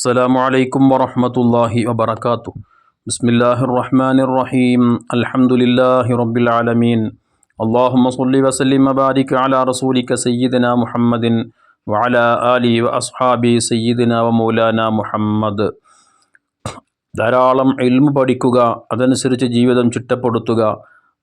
السلام عليكم ورحمة الله وبركاته بسم الله الرحمن الرحيم الحمد لله رب العالمين اللهم صل وسلم وبارك على رسولك سيدنا محمد وعلى آله وأصحابه سيدنا ومولانا മുഹമ്മദ് ധാരാളം ഇൽമു പഠിക്കുക അതനുസരിച്ച് ജീവിതം ചിട്ടപ്പെടുത്തുക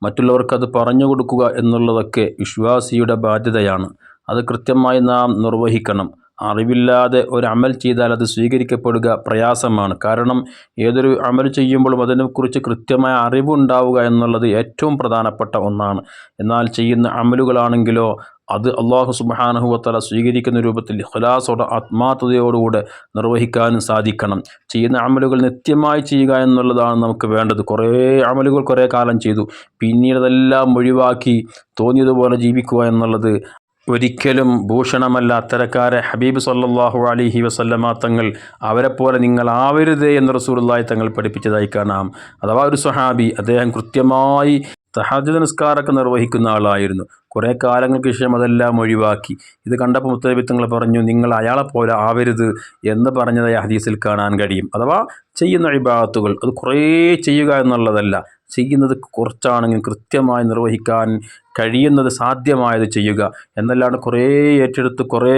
മറ്റുള്ളവർക്കത് പറഞ്ഞു കൊടുക്കുക എന്നുള്ളതൊക്കെ വിശ്വാസിയുടെ ബാധ്യതയാണ് അത് കൃത്യമായി നാം നിർവഹിക്കണം അറിവില്ലാതെ ഒരു അമൽ ചെയ്താൽ അത് സ്വീകരിക്കപ്പെടുക പ്രയാസമാണ്. കാരണം ഏതൊരു അമൽ ചെയ്യുമ്പോഴും അതിനെക്കുറിച്ച് കൃത്യമായ അറിവുണ്ടാവുക എന്നുള്ളത് ഏറ്റവും പ്രധാനപ്പെട്ട ഒന്നാണ്. എന്നാൽ ചെയ്യുന്ന അമലുകളാണെങ്കിലോ അത് അള്ളാഹു സുബാനഹുവത്തല സ്വീകരിക്കുന്ന രൂപത്തിൽ ഖുലാസോടെ ആത്മാർത്ഥതയോടുകൂടെ നിർവഹിക്കാനും സാധിക്കണം. ചെയ്യുന്ന അമലുകൾ നിത്യമായി ചെയ്യുക എന്നുള്ളതാണ് നമുക്ക് വേണ്ടത്. കുറേ അമലുകൾ കുറേ കാലം ചെയ്തു. പിന്നീട് അതെല്ലാം ഒഴിവാക്കി തോന്നിയതുപോലെ ജീവിക്കുക എന്നുള്ളത് ഒരിക്കലും ഭൂഷണമല്ല അത്തരക്കാരെ ഹബീബ് സല്ലാഹു അലിഹി വസല്ലമ തങ്ങൾ അവരെപ്പോലെ നിങ്ങൾ ആവരുതേ എന്ന് റസൂലുള്ളാഹി തങ്ങൾ പഠിപ്പിച്ചതായി കാണാം. അഥവാ ഒരു സ്വഹാബി അദ്ദേഹം കൃത്യമായി തഹാജ് നിസ്കാരമൊക്കെ നിർവഹിക്കുന്ന ആളായിരുന്നു. കുറേ കാലങ്ങൾക്ക് ശേഷം അതെല്ലാം ഒഴിവാക്കി. ഇത് കണ്ടപ്പോൾ മുത്തലബിത്തങ്ങൾ പറഞ്ഞു നിങ്ങൾ അയാളെ പോലെ ആവരുത് എന്ന് പറഞ്ഞതായി ഹദീസിൽ കാണാൻ കഴിയും. അഥവാ ചെയ്യുന്ന ഇബാത്തുകൾ അത് കുറേ ചെയ്യുക എന്നുള്ളതല്ല. ചെയ്യുന്നത് കുറച്ചാണെങ്കിൽ കൃത്യമായി നിർവഹിക്കാൻ കഴിയുന്നത് സാധ്യമായത് ചെയ്യുക. എന്നല്ലാണ്ട് കുറേ ഏറ്റെടുത്ത് കുറേ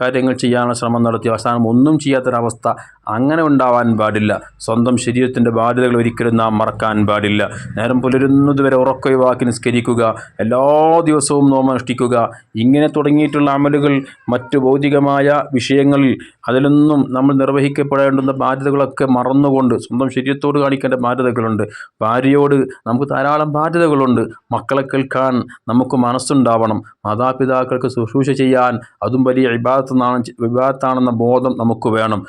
കാര്യങ്ങൾ ചെയ്യാനുള്ള ശ്രമം നടത്തി അവസാനം ഒന്നും ചെയ്യാത്തൊരവസ്ഥ അങ്ങനെ ഉണ്ടാവാൻ പാടില്ല. സ്വന്തം ശരീരത്തിന്റെ ബാധ്യതകൾ ഒരിക്കലും നാം മറക്കാൻ പാടില്ല. നേരം പുലരുന്നതുവരെ ഉറക്കൊഴിവാക്കി നിസ്കരിക്കുക എല്ലാ ദിവസവും നോമനുഷ്ഠിക്കുക ഇങ്ങനെ തുടങ്ങിയിട്ടുള്ള അമലുകൾ മറ്റു ഭൗതികമായ വിഷയങ്ങളിൽ അതിലൊന്നും നമ്മൾ നിർവഹിക്കപ്പെടേണ്ടുന്ന ബാധ്യതകളൊക്കെ മറന്നുകൊണ്ട് സ്വന്തം ശരീരത്തോട് കാണിക്കേണ്ട ബാധ്യതകളുണ്ട്. ഭാര്യയോട് നമുക്ക് ധാരാളം ബാധ്യതകളുണ്ട്. മക്കളെ കേൾക്കാൻ നമുക്ക് മനസ്സുണ്ടാവണം. മാതാപിതാക്കൾക്ക് ശുശ്രൂഷ ചെയ്യാൻ അതും വലിയ വിഭാഗത്താണ് വിഭാഗത്താണെന്ന ബോധം നമുക്ക് വേണം.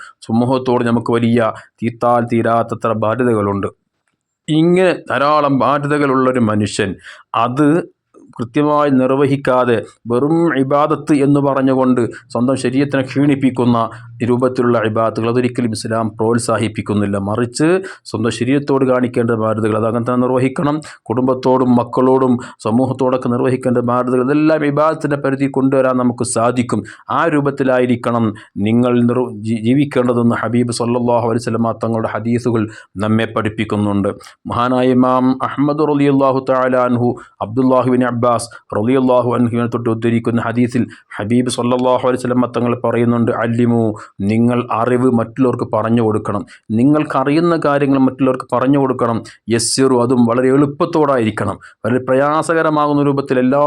സമൂഹത്തോട് നമുക്ക് വലിയ തീത്താൽ തീരാത്തത്ര ബാധ്യതകളുണ്ട്. ഇങ്ങനെ ധാരാളം ബാധ്യതകളുള്ളൊരു മനുഷ്യൻ അത് കൃത്യമായി നിർവഹിക്കാതെ വെറും ഇബാദത്ത് എന്ന് പറഞ്ഞുകൊണ്ട് സ്വന്തം ശരീരത്തിനെ ക്ഷീണിപ്പിക്കുന്ന രൂപത്തിലുള്ള ഇബാദത്തുകൾ അതൊരിക്കലും ഇസ്ലാം പ്രോത്സാഹിപ്പിക്കുന്നില്ല. മറിച്ച് സ്വന്തം ശരീരത്തോട് കാണിക്കേണ്ട ബാധ്യതകൾ അത് അങ്ങനെ തന്നെ നിർവഹിക്കണം. കുടുംബത്തോടും മക്കളോടും സമൂഹത്തോടൊക്കെ നിർവഹിക്കേണ്ട ബാധ്യതകൾ ഇതെല്ലാം ഇബാദത്തിന്റെ പരിധി കൊണ്ടുവരാൻ നമുക്ക് സാധിക്കും. ആ രൂപത്തിലായിരിക്കണം നിങ്ങൾ ജീവിക്കേണ്ടതെന്ന് ഹബീബ് സല്ലാഹു അലൈവല്ലമ തങ്ങളുടെ ഹദീസുകൾ നമ്മെ പഠിപ്പിക്കുന്നുണ്ട്. മഹാനായ ഇമാം അഹമ്മദ് റലിയല്ലാഹു താലാൻഹു അബ്ദുല്ലാഹുബിൻ അബ്ബാസ് റലിയല്ലാഹു അൻഹുവിനെ തൊട്ട് ഉദ്ധരിക്കുന്ന ഹദീസിൽ ഹബീബ് സല്ലാഹു അലൈഹി സ്വലം തങ്ങൾ പറയുന്നുണ്ട് അല്ലിമു നിങ്ങൾ അറിവ് മറ്റുള്ളവർക്ക് പറഞ്ഞു കൊടുക്കണം. നിങ്ങൾക്കറിയുന്ന കാര്യങ്ങൾ മറ്റുള്ളവർക്ക് പറഞ്ഞു കൊടുക്കണം. യസ്സിറു അതും വളരെ എളുപ്പത്തോടായിരിക്കണം. വളരെ പ്രയാസകരമാകുന്ന രൂപത്തിൽ എല്ലാ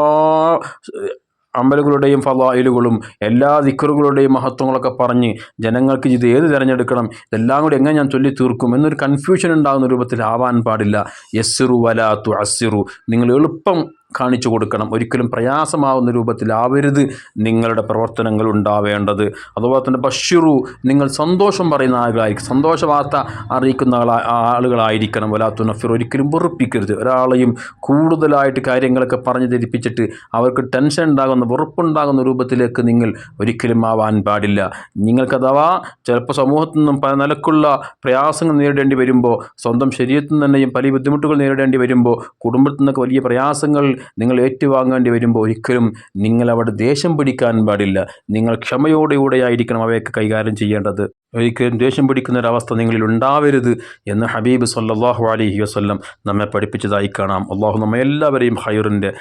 അമ്പലുകളുടെയും ഫലായിലുകളും എല്ലാ ദിക്കറുകളുടെയും മഹത്വങ്ങളൊക്കെ പറഞ്ഞ് ജനങ്ങൾക്ക് ഇത് ഏത് തിരഞ്ഞെടുക്കണം ഇതെല്ലാം കൂടി എങ്ങനെ ഞാൻ ചൊല്ലി തീർക്കും എന്നൊരു കൺഫ്യൂഷൻ ഉണ്ടാകുന്ന രൂപത്തിൽ ആവാൻ പാടില്ല. യസ്സിറു വലാത്തു അസ്സിറു നിങ്ങൾ എളുപ്പം കാണിച്ചു കൊടുക്കണം. ഒരിക്കലും പ്രയാസമാവുന്ന രൂപത്തിലാവരുത് നിങ്ങളുടെ പ്രവർത്തനങ്ങൾ ഉണ്ടാവേണ്ടത്. അതുപോലെ തന്നെ ബഷിറു നിങ്ങൾ സന്തോഷം പറയുന്ന ആളുകളായിരിക്കും. സന്തോഷ വാർത്ത അറിയിക്കുന്ന ആളുകളായിരിക്കണം. വലാത്തു നഫിർ ഒരിക്കലും വെറുപ്പിക്കരുത്. ഒരാളെയും കൂടുതലായിട്ട് കാര്യങ്ങളൊക്കെ പറഞ്ഞു ധരിപ്പിച്ചിട്ട് അവർക്ക് ടെൻഷൻ ഉണ്ടാകുന്ന വെറുപ്പുണ്ടാകുന്ന രൂപത്തിലേക്ക് നിങ്ങൾ ഒരിക്കലും ആവാൻ പാടില്ല. നിങ്ങൾക്ക് അഥവാ ചിലപ്പോൾ സമൂഹത്തിൽ നിന്നും പല നിലക്കുള്ള പ്രയാസങ്ങൾ നേരിടേണ്ടി വരുമ്പോൾ സ്വന്തം ശരീരത്തിൽ നിന്ന് തന്നെയും പല ബുദ്ധിമുട്ടുകൾ നേരിടേണ്ടി വരുമ്പോൾ കുടുംബത്തിൽ നിന്നൊക്കെ വലിയ പ്രയാസങ്ങൾ നിങ്ങൾ ഏറ്റുവാങ്ങേണ്ടി വരുമ്പോൾ ഒരിക്കലും നിങ്ങൾ അവിടെ ദേഷ്യം പിടിക്കാൻ പാടില്ല. നിങ്ങൾ ക്ഷമയോടെയൂടെ ആയിരിക്കണം അവയൊക്കെ കൈകാര്യം ചെയ്യേണ്ടത്. ഒരിക്കലും ദേഷ്യം പിടിക്കുന്ന ഒരവസ്ഥ നിങ്ങളിൽ ഉണ്ടാവരുത് എന്ന് ഹബീബ് സല്ലാഹു അലഹി വസ്ല്ലം നമ്മെ പഠിപ്പിച്ചതായി കാണാം. അള്ളാഹു നമ്മെ എല്ലാവരെയും ഹൈറിന്റെ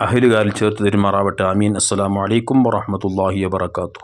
അഹലുകാരിൽ ചേർത്ത് തരുമാറാവട്ടെ. അമീൻ അസ്സാം വലൈക്കും വറഹമത്തല്ലാഹി വാത്തു